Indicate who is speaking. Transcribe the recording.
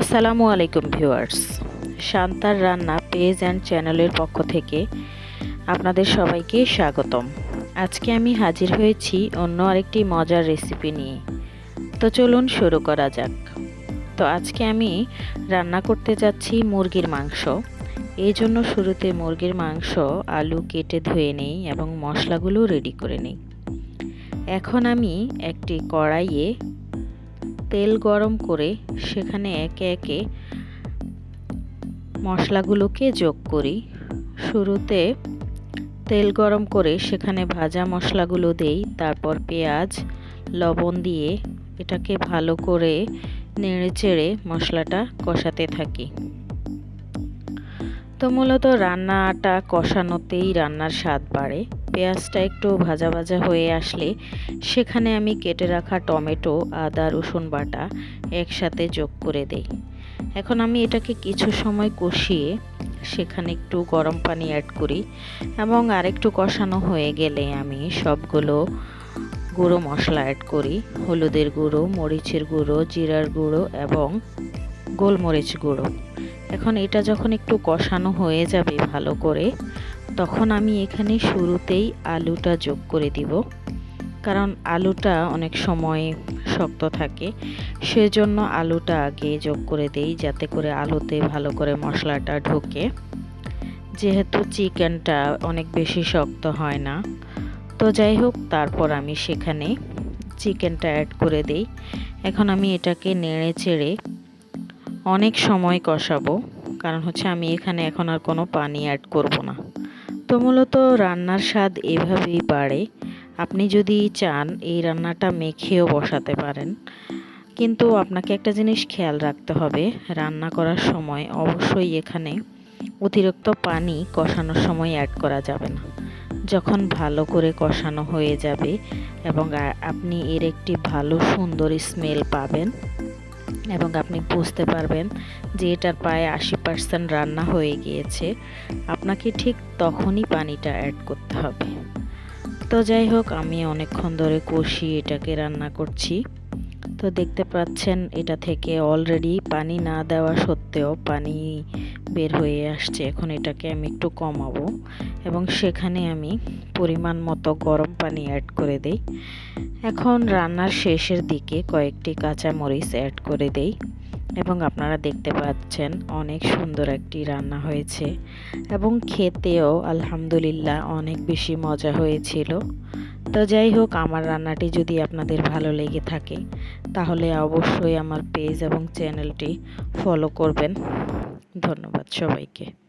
Speaker 1: আসসালামু আলাইকুম ভিউয়ার্স। শান্তার রান্না পেজ অ্যান্ড চ্যানেলের পক্ষ থেকে আপনাদের সবাইকে স্বাগতম। আজকে আমি হাজির হয়েছি অন্য আরেকটি মজার রেসিপি নিয়ে। তো চলুন শুরু করা যাক। তো আজকে আমি রান্না করতে যাচ্ছি মুরগির মাংস। এই জন্য শুরুতে মুরগির মাংস, আলু কেটে ধুয়ে নেই এবং মশলাগুলো রেডি করে নেই। এখন আমি একটি কড়াইয়ে তেল গরম করে সেখানে একে একে মশলাগুলোকে যোগ করি। শুরুতে তেল গরম করে সেখানে ভাজা মশলাগুলো দেই, তারপর পেঁয়াজ, লবণ দিয়ে এটাকে ভালো করে নেড়ে চেড়ে মশলাটা কষাতে থাকি। তো মূলত রান্নাটা কষানোতেই রান্নার স্বাদ বাড়ে। পেঁয়াজটা একটু ভাজা ভাজা হয়ে আসলে সেখানে আমি কেটে রাখা টমেটো, আদা, রসুন বাটা একসাথে যোগ করে দেই। এখন আমি এটাকে কিছু সময় কষিয়ে সেখানে একটু গরম পানি অ্যাড করি এবং আরেকটু কষানো হয়ে গেলে আমি সবগুলো গুঁড়ো মশলা অ্যাড করি। হলুদের গুঁড়ো, মরিচের গুঁড়ো, জিরার গুঁড়ো এবং গোলমরিচ গুঁড়ো। এখন এটা যখন একটু কষানো হয়ে যাবে ভালো করে, তখন আমি এখানে শুরুতেই আলুটা যোগ করে দিব। কারণ আলুটা অনেক সময় শক্ত থাকে, সেজন্য আলুটা আগে যোগ করে দেই যাতে করে আলুতে ভালো করে মশলাটা ঢোকে। যেহেতু চিকেনটা অনেক বেশি শক্ত হয় না, তো যাই হোক, তারপর আমি সেখানে চিকেনটা অ্যাড করে দেই। এখন আমি এটাকে নেড়ে চেড়ে অনেক সময় কষাবো, কারণ হচ্ছে আমি এখানে এখন আর কোনো পানি অ্যাড করব না। তো মূলত রান্নার স্বাদ এভাবেই বাড়ে। আপনি যদি চান এই রান্নাটা মেখেও বসাতে পারেন, কিন্তু আপনাকে একটা জিনিস খেয়াল রাখতে হবে, রান্না করার সময় অবশ্যই এখানে অতিরিক্ত পানি কষানোর সময় অ্যাড করা যাবে না। যখন ভালো করে কষানো হয়ে যাবে এবং আপনি এর একটি ভালো সুন্দর স্মেল পাবেন এবং আপনি বুঝতে পারবেন যে এটার প্রায় আশি পার্সেন্ট রান্না হয়ে গিয়েছে। আপনাকে ঠিক তখনই পানিটা অ্যাড করতে হবে। তো যাই হোক, আমি অনেকক্ষণ ধরে কষি এটাকে রান্না করছি। তো দেখতে পাচ্ছেন এটা থেকে অলরেডি পানি না দেওয়া সত্ত্বেও পানি বের হয়ে আসছে। এখন এটাকে আমি একটু কমাবো এবং সেখানে আমি পরিমাণ মতো গরম পানি অ্যাড করে দেই। এখন রান্নার শেষের দিকে কয়েকটি কাঁচা মরিচ অ্যাড করে দেই এবং আপনারা দেখতে পাচ্ছেন অনেক সুন্দর একটি রান্না হয়েছে এবং খেতেও আলহামদুলিল্লাহ অনেক বেশি মজা হয়েছিল। তো যাই হোক, আমার রান্নাটি যদি আপনাদের ভালো লেগে থাকে, তাহলে অবশ্যই আমার পেজ এবং চ্যানেলটি ফলো করবেন। ধন্যবাদ সবাইকে।